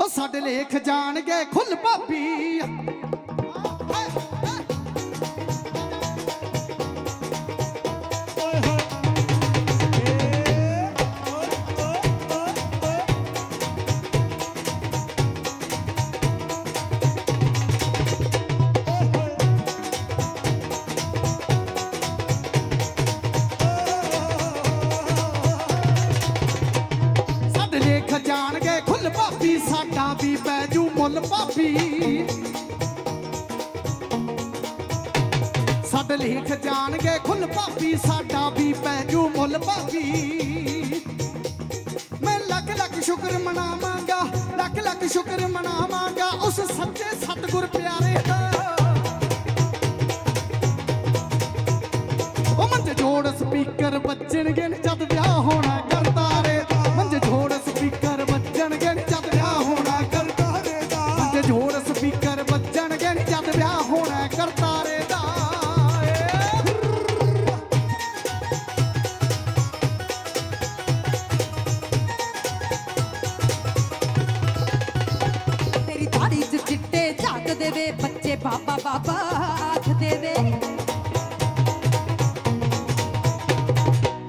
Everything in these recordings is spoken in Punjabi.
ਉਹ ਸਾਡੇ ਲੇਖ ਜਾਣਗੇ ਖੁੱਲ ਭਾਬੀ। ਭਾਬੀ ਸਾਡੇ ਲੇਖ ਜਾਣਗੇ ਖੁੱਲ ਭਾਬੀ ਸਾਡਾ ਵੀ ਪੈਜੂ ਮੁੱਲ ਭਾਬੀ ਮੈਂ ਲੱਖ ਲੱਖ ਸ਼ੁਕਰ ਮਨਾਵਾਂਗਾ, ਲੱਖ ਲੱਖ ਸ਼ੁਕਰ ਮਨਾਵਾਂਗਾ, ਉਸ ਸੱਚੇ ਸਤਿਗੁਰ ਪਿਆਰੇ ਦਾ। ਉਹ ਮੰਜ ਜੋੜ ਸਪੀਕਰ ਵੱਜਣਗੇ ਜਦ ਚਿੱਟੇ ਦੇਵੇ, ਬੱਚੇ ਬਾਬਾ ਬਾਬਾ ਆਖ ਦੇਵੇ।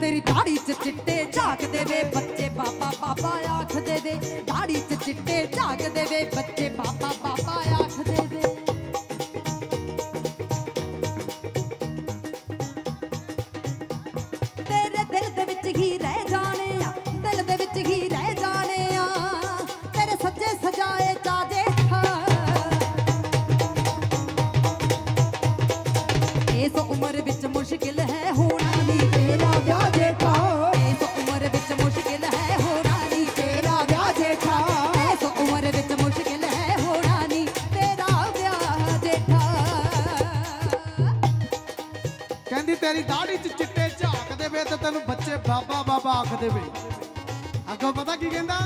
ਤੇਰੀ ਦਾੜੀ 'ਚ ਚਿੱਟੇ ਝਾਗ ਦੇਵੇ, ਬੱਚੇ ਬਾਬਾ ਬਾਬਾ ਆਖ ਦੇਵੇ। ਦਾੜੀ 'ਚ ਚਿੱਟੇ ਝਾਕ ਦੇਵੇ, ਬੱਚੇ ਬਾਬਾ ਤੇਰੀ ਦਾੜੀ 'ਚ ਚਿੱਟੇ ਝਾਕ ਦੇਵੇ ਤੇ ਤੈਨੂੰ ਬੱਚੇ ਬਾਬਾ ਬਾਬਾ ਆਖ ਦੇਵੇ। ਅੱਗੋਂ ਪਤਾ ਕੀ ਕਹਿੰਦਾ?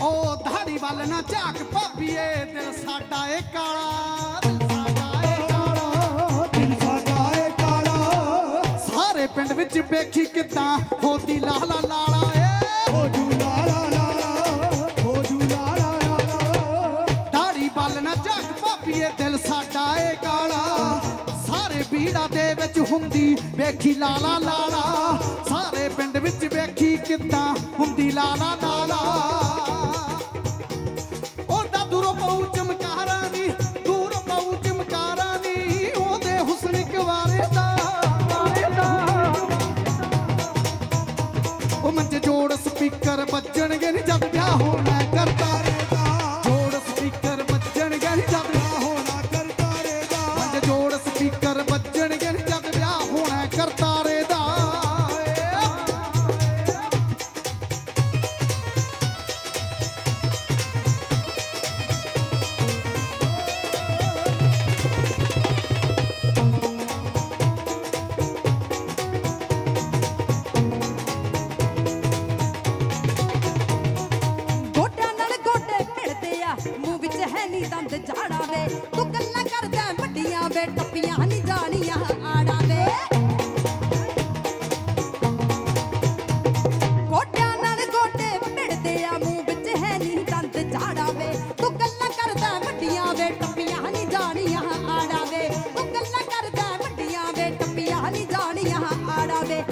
ਉਹ ਦਾੜੀ ਵੱਲ ਨਾ ਝਾਕ ਭਾਬੀਏ ਦਿਲ ਸਾਡਾ ਏ ਕਾਲਾ ਪਿੰਡ ਵਿੱਚ ਵੇਖੀ ਕਿਦਾਂ ਹੋਦੀ ਲਾਲਾ ਲਾਲਾ ਏ। ਹੋ ਜੂ ਲਾਲਾ ਲਾਲਾ ਹੋ ਜੂ ਲਾਲਾ ਲਾਲਾ। ਦਾੜੀ ਵੱਲ ਨਾ ਝਾਕ ਭਾਬੀਏ ਦਿਲ ਸਾਡਾ ਏ ਕਾਲਾ। ਸਾਰੇ ਬੀੜਾ ਦੇ ਵਿੱਚ ਹੁੰਦੀ ਵੇਖੀ ਲਾਲਾ ਲਾਲਾ। ਸਾਰੇ ਪਿੰਡ ਵਿੱਚ ਵੇਖੀ ਕਿੱਦਾਂ ਹੁੰਦੀ ਲਾਲਾ ਲਾਲਾ। ਉਹਦਾ ਦੂਰੋਂ ਪਊ ਚਮਕਾਰਾਂ ਵੇ ਟੱਪੀਆਂ ਨਹੀਂ ਜਾਣੀਆਂ ਆੜਾ ਵੇ ਗੋਡਿਆਂ ਨਾਲ ਗੋਡੇ ਮਿਲਦੇ ਆ, ਮੂੰਹ ਵਿੱਚ ਹੈ ਨੀ ਦੰਦ ਝਾੜਾ ਵੇ ਤੂੰ ਗੱਲਾਂ ਕਰਦਾ ਵੱਡੀਆਂ ਵੇ, ਟੱਪੀਆਂ ਨਹੀਂ ਜਾਣੀਆਂ ਆੜਾ ਵੇ ਤੂੰ ਗੱਲਾਂ ਕਰਦਾ ਵੱਡੀਆਂ ਵੇ, ਟੱਪੀਆਂ ਨਹੀਂ ਜਾਣੀਆਂ ਆੜਾ ਵੇ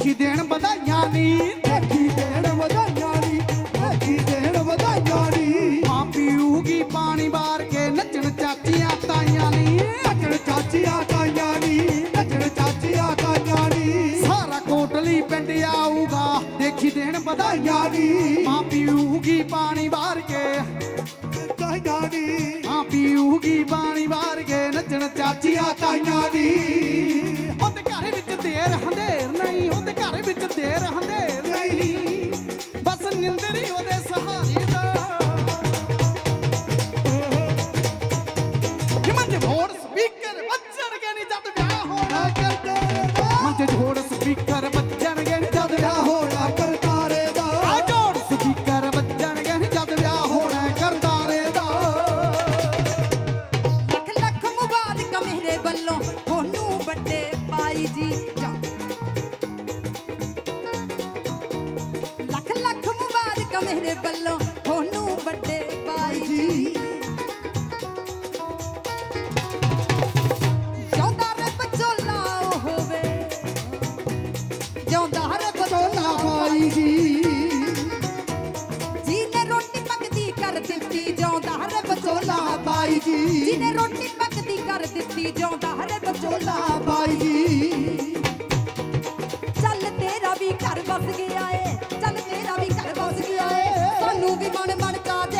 ਦੇਖੀ ਦੇਣ ਵਧਾਈਆਂ ਨੀ ਦੇਖੀ ਦੇਣ ਵਧਾਈਆਂ ਨੀ ਦੇਖੀ ਦੇਣ ਵਧਾਈਆਂ ਨੀ। ਮਾਂ ਪੀਊਗੀ ਪਾਣੀ ਵਾਰ ਕੇ ਨੱਚਣ ਚਾਚੀਆਂ ਤਾਈਆਂ ਨੀ ਨੱਚਣ ਚਾਚੀਆਂ ਤਾਈਆਂ ਨੀ ਨੱਚਣ ਚਾਚੀਆਂ ਤਾਈਆਂ ਨੀ। ਸਾਰਾ ਕੋਟਲੀ ਪਿੰਡ ਵਧਾਈਆਂ ਨੀ। ਮਾਂ ਪੀਊਗੀ ਪਾਣੀ ਵਾਰ ਕੇ ਤਾਈਆਂ ਨੀ। ਮਾਂ ਪੀਊਗੀ ਪਾਣੀ ਵਾਰ ਕੇ ਨੱਚਣ ਚਾਚੀਆਂ ਤਾਈਆਂ ਦੀ ਉਹਦੇ ਘਰ ਵਿੱਚ ਨਹੀਂ ਉਹਦੇ ਦੇਰ ਹੰਦੇਰ ਨਹੀਂ। ਬਸ ਨਿੰਦਰੀ ਉਹਦੇ ਸਹਾਰੇ ਦਾ। ਮੰਜ ਮੋੜ ਸਪੀਕਰ ਵੱਜਣਗੇ ਨੀ ਜਦ ਵਿਆਹ ਹੋਣਾ ਕਰਤਾਰੇ ਦਾ ਮੰਜ ਝੋੜ ਸਪੀਕਰ ਵੱਜਣਗੇ ਨੀ ਜਦ ਵਿਆਹ ਹੋਣਾ ਹੋਣਾ ਕਰਤਾਰੇ ਦਾ ਆ ਝੋੜ ਸਪੀਕਰ ਵੱਜਣਗੇ ਨੀ ਜਦ ਵਿਆਹ ਹੋਣਾ ਕਰਤਾਰੇ ਦਾ ਲੱਖ ਲੱਖ ਮੁਬਾਰਕ ਮੇਰੇ ਵੱਲੋਂ। ਤੁਹਾਨੂੰ ਵੱਡੇ ਭਾਈ ਜੀ ਵੱਲੋਂ ਵੱਡੇ ਜੀ। ਜਿਉਂਦਾ ਹੋਵੇ। ਜੀ। ਜੀ ਨੇ ਰੋਟੀ ਪੱਕਦੀ ਕਰ ਦਿੱਤੀ ਜਿਉਂਦਾ ਰੇ ਬਚੋਲਾ ਭਾਈ ਜੀ। ਜਿਹਨੇ ਰੋਟੀ ਪੱਕਦੀ ਕਰ ਦਿੱਤੀ ਜਿਉਂਦਾ ਰੇ ਬਚੋਲਾ money, money, God,